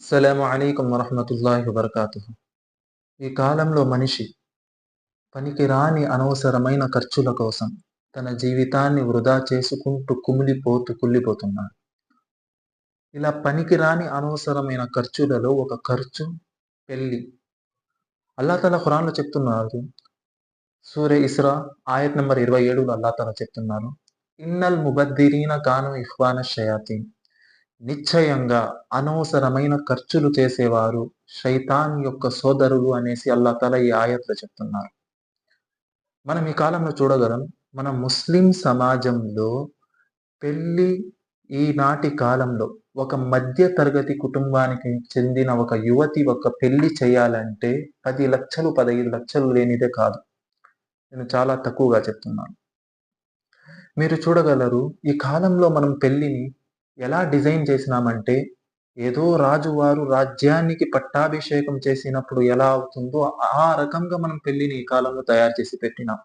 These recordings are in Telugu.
అస్సలాము అలైకుం వరహమతుల్లాహి వబర్కాతు ఈ కాలంలో మనిషి పనికి రాని అనవసరమైన ఖర్చుల కోసం తన జీవితాన్ని వృధా చేసుకుంటూ కుమిలిపోతూ కుళ్ళిపోతున్నాడు. ఇలా పనికిరాని అనవసరమైన ఖర్చులలో ఒక ఖర్చు పెళ్ళి. అల్లా తల ఖురాన్లో చెప్తున్నారు. సూర్య ఇస్రా ఆయత్ నెంబర్ ఇరవై ఏడులో అల్లా తల చెప్తున్నారు. ఇన్నల్ ముబద్దిరీన కాను ఇఫ్వాన షయాతీన్. నిశ్చయంగా అనవసరమైన ఖర్చులు చేసేవారు శైతాన్ యొక్క సోదరులు అనేసి అల్లా తల ఈ ఆయత్లో చెప్తున్నారు. మనం ఈ కాలంలో చూడగలం మన ముస్లిం సమాజంలో పెళ్ళి ఈనాటి కాలంలో ఒక మధ్య తరగతి కుటుంబానికి చెందిన ఒక యువతి ఒక పెళ్ళి చేయాలంటే పది లక్షలు పదహైదు లక్షలు లేనిదే కాదు. నేను చాలా తక్కువగా చెప్తున్నాను. మీరు చూడగలరు ఈ కాలంలో మనం పెళ్ళిని ఎలా డిజైన్ చేసినామంటే ఏదో రాజువారు రాజ్యానికి పట్టాభిషేకం చేసినప్పుడు ఎలా అవుతుందో ఆ రకంగా మనం పెళ్ళిని ఈ కాలంలో తయారు చేసి పెట్టినాం.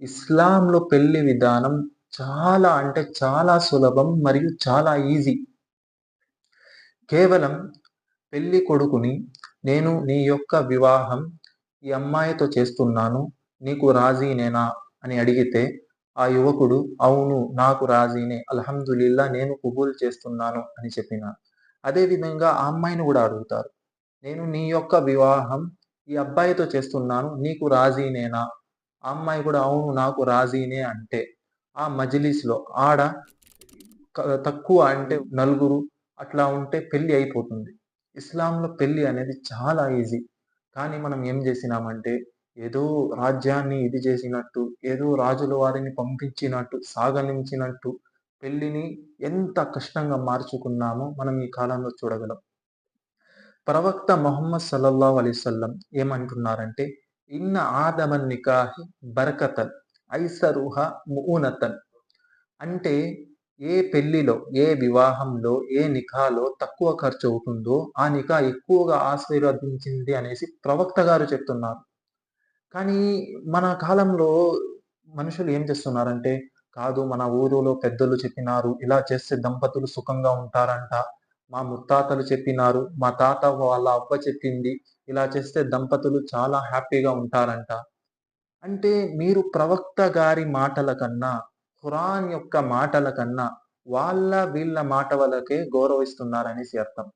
ఇస్లాంలో పెళ్ళి విధానం చాలా అంటే చాలా సులభం మరియు చాలా ఈజీ. కేవలం పెళ్ళి కొడుకుని నేను నీ యొక్క వివాహం ఈ అమ్మాయితో చేస్తున్నాను నీకు రాజీనేనా అని అడిగితే ఆ యువకుడు అవును నాకు రాజీనే అల్హమ్దుల్లా నేను కుబూల్ చేస్తున్నాను అని చెప్పిన. అదేవిధంగా ఆ అమ్మాయిని కూడా అడుగుతారు. నేను నీ యొక్క వివాహం ఈ అబ్బాయితో చేస్తున్నాను నీకు రాజీనేనా? ఆ అమ్మాయి కూడా అవును నాకు రాజీనే అంటే ఆ మజిలీస్లో ఆడ తక్కువ అంటే నలుగురు అట్లా ఉంటే పెళ్ళి అయిపోతుంది. ఇస్లాంలో పెళ్ళి అనేది చాలా ఈజీ. కానీ మనం ఏం చేసినామంటే ఏదో రాజ్యాన్ని ఇది చేసినట్టు ఏదో రాజుల వారిని పంపించినట్టు సాగనించినట్టు పెళ్ళిని ఎంత కష్టంగా మార్చుకున్నామో మనం ఈ కాలంలో చూడగలం. ప్రవక్త మొహమ్మద్ సల్లల్లా అలీసల్లం ఏమంటున్నారంటే ఇన్న ఆదమన్ నికాహి బరకతన్ ఐసరుహ మునతన్ అంటే ఏ పెళ్ళిలో ఏ వివాహంలో ఏ నిఖాలో తక్కువ ఖర్చు అవుతుందో ఆ నిఖా ఎక్కువగా ఆశీర్వదించింది అనేసి ప్రవక్త గారు చెప్తున్నారు. కానీ మన కాలంలో మనుషులు ఏం చేస్తున్నారంటే కాదు మన ఊరిలో పెద్దలు చెప్పినారు ఇలా చేస్తే దంపతులు సుఖంగా ఉంటారంట. మా ముత్తాతలు చెప్పినారు మా తాత వాళ్ళ అవ్వ చెప్పింది ఇలా చేస్తే దంపతులు చాలా హ్యాపీగా ఉంటారంట. అంటే మీరు ప్రవక్త గారి మాటల కన్నా ఖురాన్ యొక్క మాటల కన్నా వాళ్ళ వీళ్ళ మాట వాళ్ళకే గౌరవిస్తున్నారనేసి అర్థం.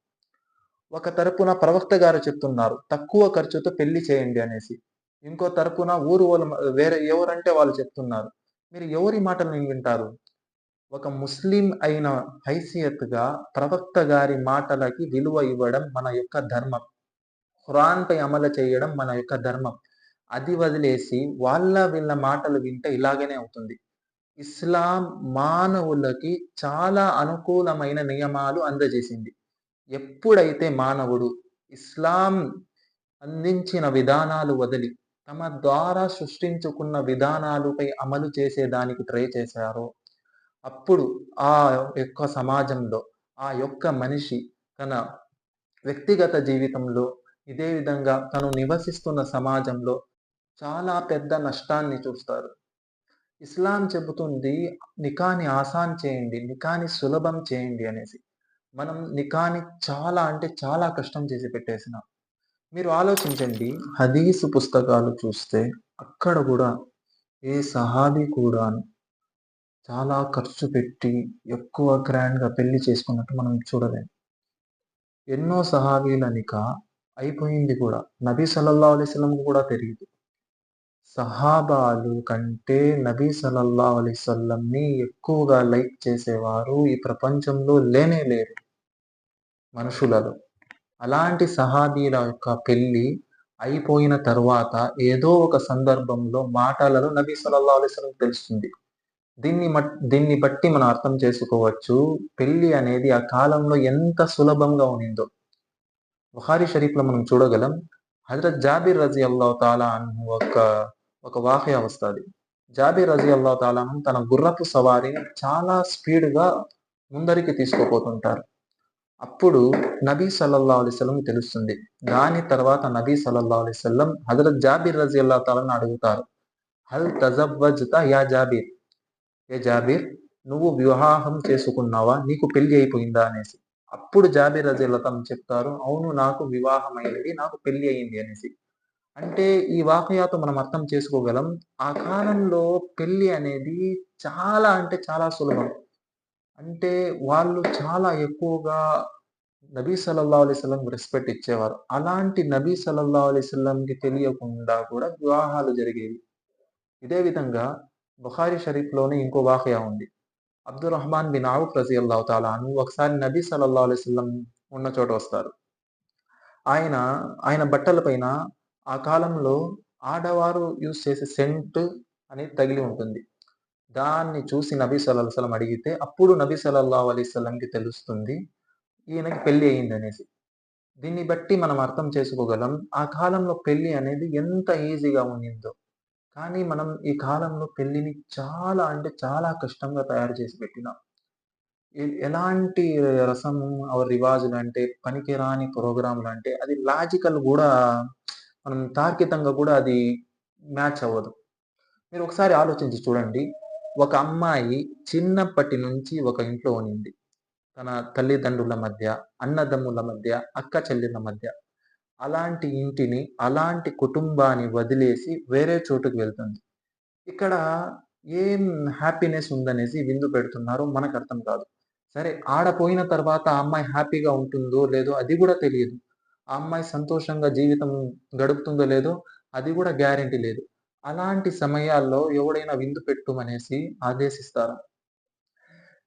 ఒక తరపున ప్రవక్త గారు చెప్తున్నారు తక్కువ ఖర్చుతో పెళ్ళి చేయండి అనేసి. ఇంకో తరపున ఊరు వాళ్ళు వేరే ఎవరంటే వాళ్ళు చెప్తున్నారు. మీరు ఎవరి మాటలు వింటారు? ఒక ముస్లిం అయిన హైసియత్గా ప్రవక్త గారి మాటలకి విలువ ఇవ్వడం మన యొక్క ధర్మం. ఖురాన్పై అమలు చేయడం మన యొక్క ధర్మం. అది వదిలేసి వాళ్ళ వీళ్ళ మాటలు వింటే ఇలాగనే అవుతుంది. ఇస్లాం మానవులకి చాలా అనుకూలమైన నియమాలు అందజేసింది. ఎప్పుడైతే మానవుడు ఇస్లాం అందించిన విధానాలు వదిలి తమ ద్వారా సృష్టించుకున్న విధానాలపై అమలు చేసేదానికి ట్రై చేశారో అప్పుడు ఆ యొక్క సమాజంలో ఆ యొక్క మనిషి తన వ్యక్తిగత జీవితంలో ఇదే విధంగా తను నివసిస్తున్న సమాజంలో చాలా పెద్ద నష్టాన్ని చూస్తారు. ఇస్లాం చెబుతుంది నికాని ఆసాన్ చేయండి నికాని సులభం చేయండి అనేసి. మనం నికాని చాలా అంటే చాలా కష్టం చేసి పెట్టేసినాం. మీరు ఆలోచించండి. హదీసు పుస్తకాలు చూస్తే అక్కడ కూడా ఏ సహాబీ కూడా చాలా ఖర్చు పెట్టి ఎక్కువ గ్రాండ్గా పెళ్ళి చేసుకున్నట్టు మనం చూడలేం. ఎన్నో సహాబీలనిక అయిపోయింది కూడా. నబీ సల్లల్లా అలీస్లం కూడా తెలియదు సహాబాలు కంటే నబీ సల్లల్లా అలీసల్లంని ఎక్కువగా లైక్ చేసేవారు ఈ ప్రపంచంలో లేనే లేరు మనుషులలో. అలాంటి సహాబీల యొక్క పెళ్ళి అయిపోయిన తర్వాత ఏదో ఒక సందర్భంలో మాటలలో నబీ సల్లల్లా అలైస్లం తెలుస్తుంది. దీన్ని దీన్ని బట్టి మనం అర్థం చేసుకోవచ్చు పెళ్ళి అనేది ఆ కాలంలో ఎంత సులభంగా ఉన్నిందో బుహారీ షరీఫ్లో మనం చూడగలం హజరత్ జాబీర్ రజీ అల్లా తాలా అను ఒక ఒక వాహ్య వస్తుంది జాబీర్ రజీ అల్లా తాలాను తన గుర్రపు సవారిని చాలా స్పీడ్గా ముందరికి తీసుకుపోతుంటారు. అప్పుడు నబీ సల్లల్లా అలిస్లం తెలుస్తుంది. దాని తర్వాత నబీ సల్లల్లా అలిస్లం హజరత్ జాబీర్ రజీ అల్లా తాలని అడుగుతారు. హల్ తజవ్వజ్త యా జాబీర్? ఏ జాబీర్? నువ్వు వివాహం చేసుకున్నావా? నీకు పెళ్ళి అయిపోయిందా? అనేసి. అప్పుడు జాబీర్ అజీ రజీలతం చెప్తారు అవును నాకు వివాహం అయింది నాకు పెళ్ళి అయింది అనేసి. అంటే ఈ వాకయాతో మనం అర్థం చేసుకోగలం ఆ కాలంలో పెళ్ళి అనేది చాలా అంటే చాలా సులభం. అంటే వాళ్ళు చాలా ఎక్కువగా నబీ సల్లల్లా అలిస్లం రెస్పెక్ట్ ఇచ్చేవారు. అలాంటి నబీ సల్లల్లా అలైస్లంకి తెలియకుండా కూడా వివాహాలు జరిగేవి. ఇదే విధంగా బుఖారి షరీఫ్లోనే ఇంకో వాకయా ఉంది. అబ్దుల్ రహమాన్ బిన్ ఆవుఫ్ రజీ అల్లాహు తాలాను ఒకసారి నబీ సల్లల్లా అలైస్లం ఉన్న చోట వస్తారు. ఆయన ఆయన బట్టల పైన ఆ కాలంలో ఆడవారు యూజ్ చేసే సెంట్ అనేది తగిలి ఉంటుంది. దాన్ని చూసి నబీ సల్లాహం అడిగితే అప్పుడు నబీ సల్లల్లా అలీస్లంకి తెలుస్తుంది ఈయనకి పెళ్ళి అయింది అనేసి దీన్ని బట్టి మనం అర్థం చేసుకోగలం ఆ కాలంలో పెళ్ళి అనేది ఎంత ఈజీగా ఉండిందో. కానీ మనం ఈ కాలంలో పెళ్ళిని చాలా అంటే చాలా కష్టంగా తయారు చేసి పెట్టినాం. ఎలాంటి రసం రివాజులు అంటే పనికిరాని ప్రోగ్రాంలు అంటే అది లాజికల్ కూడా మనం తార్కికంగా కూడా అది మ్యాచ్ అవ్వదు. మీరు ఒకసారి ఆలోచించి చూడండి ఒక అమ్మాయి చిన్నప్పటి నుంచి ఒక ఇంట్లో ఉనింది తన తల్లిదండ్రుల మధ్య అన్నదమ్ముల మధ్య అక్క చెల్లెల మధ్య. అలాంటి ఇంటిని అలాంటి కుటుంబాన్ని వదిలేసి వేరే చోటుకు వెళ్తుంది. ఇక్కడ ఏం హ్యాపీనెస్ ఉందనేసి విందు పెడుతున్నారో మనకు అర్థం కాదు. సరే ఆడపోయిన తర్వాత ఆ అమ్మాయి హ్యాపీగా ఉంటుందో లేదో అది కూడా తెలియదు. ఆ అమ్మాయి సంతోషంగా జీవితం గడుపుతుందో లేదో అది కూడా గ్యారంటీ లేదు. అలాంటి సమయాల్లో ఎవడైనా విందు పెట్టుమనేసి ఆదేశిస్తారు?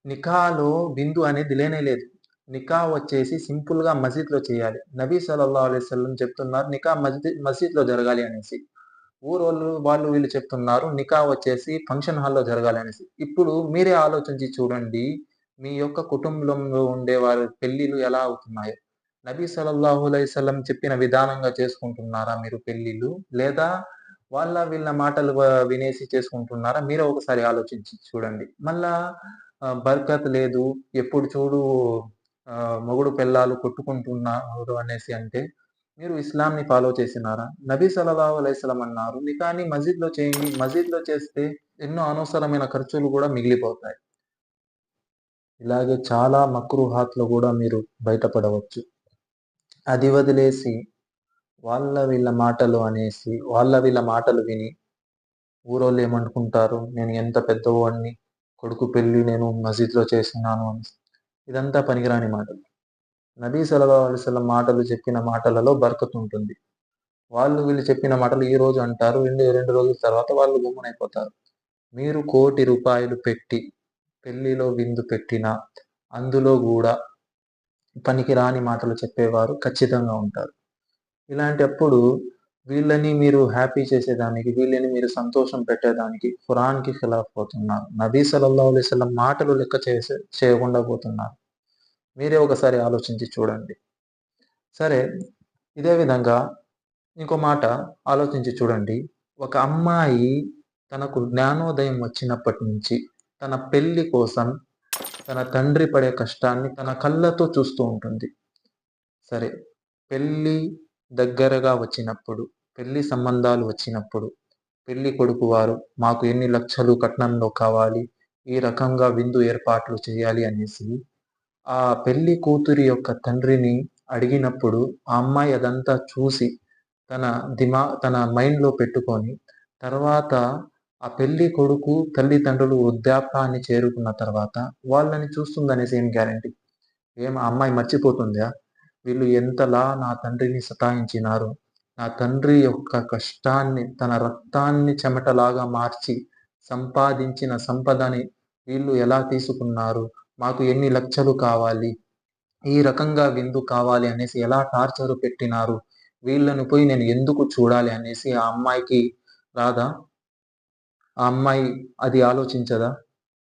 నికాలో విందు అనేది లేనే లేదు. నికా వచ్చేసి సింపుల్గా చేయాలి. నబీ సల్లా అలైవల్లం చెప్తున్నారు నికా మస్జిద్ మసీద్లో జరగాలి అనేసి. ఊరోళ్ళు వాళ్ళు వీళ్ళు చెప్తున్నారు నికా వచ్చేసి ఫంక్షన్ హాల్లో జరగాలి అనేసి. ఇప్పుడు మీరే ఆలోచించి చూడండి మీ యొక్క కుటుంబంలో ఉండే వారి పెళ్ళిలు ఎలా అవుతున్నాయో. నబీ సల్లల్లాహు అలైహి సల్లం చెప్పిన విధానంగా చేసుకుంటున్నారా మీరు పెళ్ళిళ్ళు లేదా వాళ్ళ వీళ్ళ మాటలు వినేసి చేసుకుంటున్నారా? మీరు ఒకసారి ఆలోచించి చూడండి. మళ్ళా బర్కత్ లేదు ఎప్పుడు చూడు మొగుడు పిల్లలు కొట్టుకుంటున్నారు అనేసి అంటే మీరు ఇస్లాంని ఫాలో చేసినారా? నబీ సలహా అలైస్లం అన్నారు కానీ మస్జిద్లో చేయండి మస్జిద్లో చేస్తే ఎన్నో అనవసరమైన ఖర్చులు కూడా మిగిలిపోతాయి. ఇలాగే చాలా మక్రుహాత్లో కూడా మీరు బయటపడవచ్చు. అది వదిలేసి వాళ్ళ వీళ్ళ మాటలు అనేసి వాళ్ళ వీళ్ళ మాటలు విని ఊరోళ్ళు ఏమనుకుంటారు? నేను ఎంత పెద్దవాడిని కొడుకు పెళ్ళి నేను మసీద్లో చేస్తున్నాను అని. ఇదంతా పనికిరాని మాటలు. నబీ సలహా అలిస్లం మాటలు చెప్పిన మాటలలో బరకత్ ఉంటుంది. వాళ్ళు వీళ్ళు చెప్పిన మాటలు ఈ రోజు అంటారు రెండు రెండు రోజుల తర్వాత వాళ్ళు గుమ్మనైపోతారు. మీరు కోటి రూపాయలు పెట్టి పెళ్ళిలో విందు పెట్టిన అందులో కూడా పనికిరాని మాటలు చెప్పేవారు ఖచ్చితంగా ఉంటారు. ఇలాంటప్పుడు వీళ్ళని మీరు హ్యాపీ చేసేదానికి వీళ్ళని మీరు సంతోషం పెట్టేదానికి ఖురాన్కి ఖిలాఫ్ పోతున్నారు. నబీ సల్లల్లా అలైవల్లం మాటలు లెక్క చేసే చేయకుండా పోతున్నారు. మీరే ఒకసారి ఆలోచించి చూడండి. సరే ఇదే విధంగా ఇంకో మాట ఆలోచించి చూడండి. ఒక అమ్మాయి తనకు జ్ఞానోదయం వచ్చినప్పటి నుంచి తన పెళ్ళి కోసం తన తండ్రి పడే కష్టాన్ని తన కళ్ళతో చూస్తూ ఉంటుంది. సరే పెళ్ళి దగ్గరగా వచ్చినప్పుడు పెళ్ళి సంబంధాలు వచ్చినప్పుడు పెళ్ళి కొడుకు వారు మాకు ఎన్ని లక్షలు కట్నంలో కావాలి ఈ రకంగా విందు ఏర్పాట్లు చేయాలి అనేసి ఆ పెళ్ళి కూతురి యొక్క తండ్రిని అడిగినప్పుడు ఆ అమ్మాయి అదంతా చూసి తన దిమా తన మైండ్లో పెట్టుకొని తర్వాత ఆ పెళ్ళి కొడుకు తల్లిదండ్రులు వృద్ధాప్యాన్ని చేరుకున్న తర్వాత వాళ్ళని చూస్తుందనేసి ఏం గ్యారంటీ? ఏం అమ్మాయి మర్చిపోతుందా? వీళ్ళు ఎంతలా నా తండ్రిని సతాయించినారు. నా తండ్రి యొక్క కష్టాన్ని తన రక్తాన్ని చెమటలాగా మార్చి సంపాదించిన సంపదని వీళ్ళు ఎలా తీసుకున్నారు? మాకు ఎన్ని లక్షలు కావాలి? ఈ రకంగా విందు కావాలి అనేసి ఎలా టార్చర్ పెట్టినారు? వీళ్ళను పోయి నేను ఎందుకు చూడాలి అనేసి ఆ అమ్మాయికి రాదా? ఆ అమ్మాయి అది ఆలోచించదా?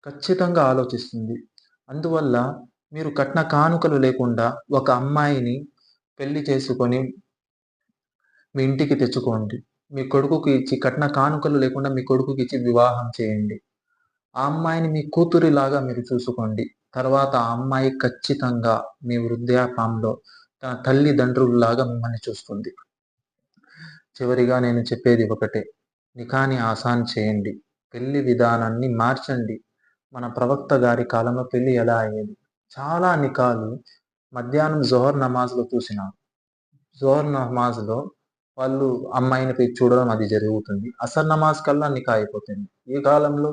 ఖచ్చితంగా ఆలోచిస్తుంది. అందువల్ల మీరు కట్న కానుకలు లేకుండా ఒక అమ్మాయిని పెళ్ళి చేసుకొని మీ ఇంటికి తెచ్చుకోండి. మీ కొడుకుకి ఇచ్చి కట్న కానుకలు లేకుండా మీ కొడుకుకి ఇచ్చి వివాహం చేయండి. ఆ అమ్మాయిని మీ కూతురిలాగా మీరు చూసుకోండి. తర్వాత ఆ అమ్మాయి ఖచ్చితంగా మీ వృద్ధాపంలో తన తల్లిదండ్రులలాగా మిమ్మల్ని చూస్తుంది. చివరిగా నేను చెప్పేది ఒకటే నికాని ఆసాన్ చేయండి. పెళ్ళి విధానాన్ని మార్చండి. మన ప్రవక్త గారి కాలంలో పెళ్ళి ఎలా అయ్యేది? చాలా నికాలు మధ్యాహ్నం జోహర్ నమాజ్లో చూసినారు. జోహర్ నమాజ్లో వాళ్ళు అమ్మాయిని పోయి చూడడం అది జరుగుతుంది. అసర్ నమాజ్ కల్లా నికా అయిపోతుంది. ఈ కాలంలో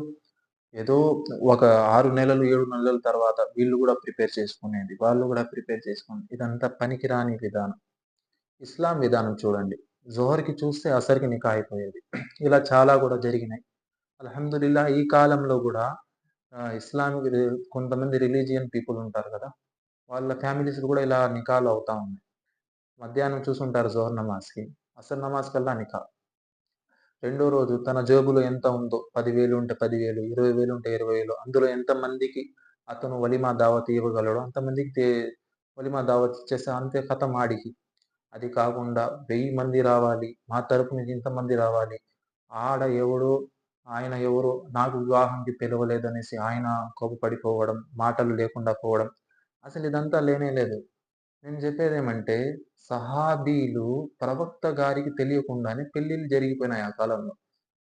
ఏదో ఒక ఆరు నెలలు ఏడు నెలల తర్వాత వీళ్ళు కూడా ప్రిపేర్ చేసుకునేది వాళ్ళు కూడా ప్రిపేర్ చేసుకుని ఇదంతా పనికిరాని విధానం. ఇస్లాం విధానం చూడండి. జోహర్కి చూస్తే అసర్కి నికా అయిపోయేది. ఇలా చాలా కూడా జరిగినాయి. అల్హమ్దుల్లా ఈ కాలంలో కూడా ఇస్లామిక్ కొంతమంది రిలీజియన్ పీపుల్ ఉంటారు కదా వాళ్ళ ఫ్యామిలీస్ కూడా ఇలా నికాలు అవుతా ఉన్నాయి. మధ్యాహ్నం చూసుంటారు జోహర్ నమాజ్కి. అసలు నమాజ్ కల్లా నికా. రెండో రోజు తన జేబులో ఎంత ఉందో పదివేలు ఉంటే పదివేలు ఇరవై వేలు ఉంటే ఇరవై వేలు అందులో ఎంతమందికి అతను వలిమా దావత్ ఇవ్వగలడో అంతమందికి వలిమా దావత్ ఇచ్చేస్తే అంతే కథ మాడికి అది కాకుండా వెయ్యి మంది రావాలి మా తరపు నుంచి ఇంతమంది రావాలి. ఆడ ఎవడో ఆయన ఎవరో నాకు వివాహంకి పిలవలేదనేసి ఆయన కోపపడిపోవడం మాటలు లేకుండా పోవడం అసలు ఇదంతా లేనే లేదు. నేను చెప్పేది ఏమంటే సహాబీలు ప్రవక్త గారికి తెలియకుండానే పెళ్ళిళ్ళు జరిగిపోయినాయి ఆ కాలంలో.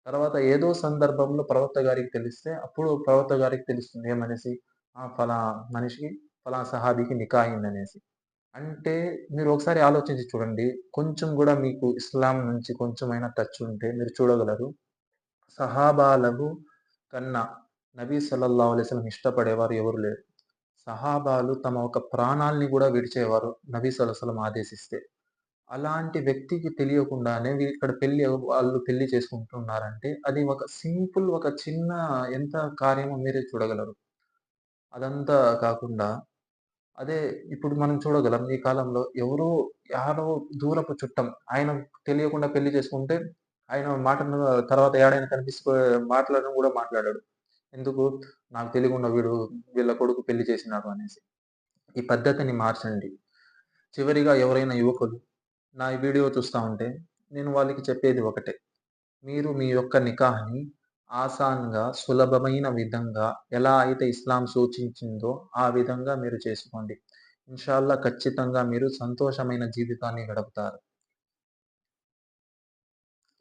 తర్వాత ఏదో సందర్భంలో ప్రవక్త గారికి తెలిస్తే అప్పుడు ప్రవక్త గారికి తెలుస్తుంది ఏమనేసి ఆ ఫలా మనిషికి ఫలా సహాబీకి నికా అంటే మీరు ఒకసారి ఆలోచించి చూడండి. కొంచెం కూడా మీకు ఇస్లాం నుంచి కొంచెమైనా టచ్ ఉంటే మీరు చూడగలరు. సహాబాలకు కన్నా నబీ సల్లల్లా అలైస్లం ఇష్టపడేవారు ఎవరు లేరు. సహాబాలు తమ ఒక ప్రాణాల్ని కూడా విడిచేవారు నబీ సలసలం ఆదేశిస్తే. అలాంటి వ్యక్తికి తెలియకుండానే ఇక్కడ పెళ్ళి వాళ్ళు పెళ్ళి చేసుకుంటున్నారంటే అది ఒక సింపుల్ ఒక చిన్న ఎంత కార్యమో మీరే చూడగలరు. అదంతా కాకుండా అదే ఇప్పుడు మనం చూడగలం ఈ కాలంలో ఎవరో యారో దూరపు చుట్టం ఆయన తెలియకుండా పెళ్ళి చేసుకుంటే ఆయన మాటను తర్వాత ఏడైనా కనిపిస్తూ మాట్లాడడం కూడా మాట్లాడాడు. ఎందుకు? నాకు తెలియకుండా వీడు వీళ్ళ కొడుకు పెళ్ళి చేసినాడు అనేసి. ఈ పద్ధతిని మార్చండి. చివరిగా ఎవరైనా యువకులు నా వీడియో చూస్తూ ఉంటే నేను వాళ్ళకి చెప్పేది ఒకటే. మీరు మీ యొక్క నికాహని ఆసాన్గా సులభమైన విధంగా ఎలా అయితే ఇస్లాం సూచించిందో ఆ విధంగా మీరు చేసుకోండి. ఇన్షాల్లా ఖచ్చితంగా మీరు సంతోషమైన జీవితాన్ని గడుపుతారు.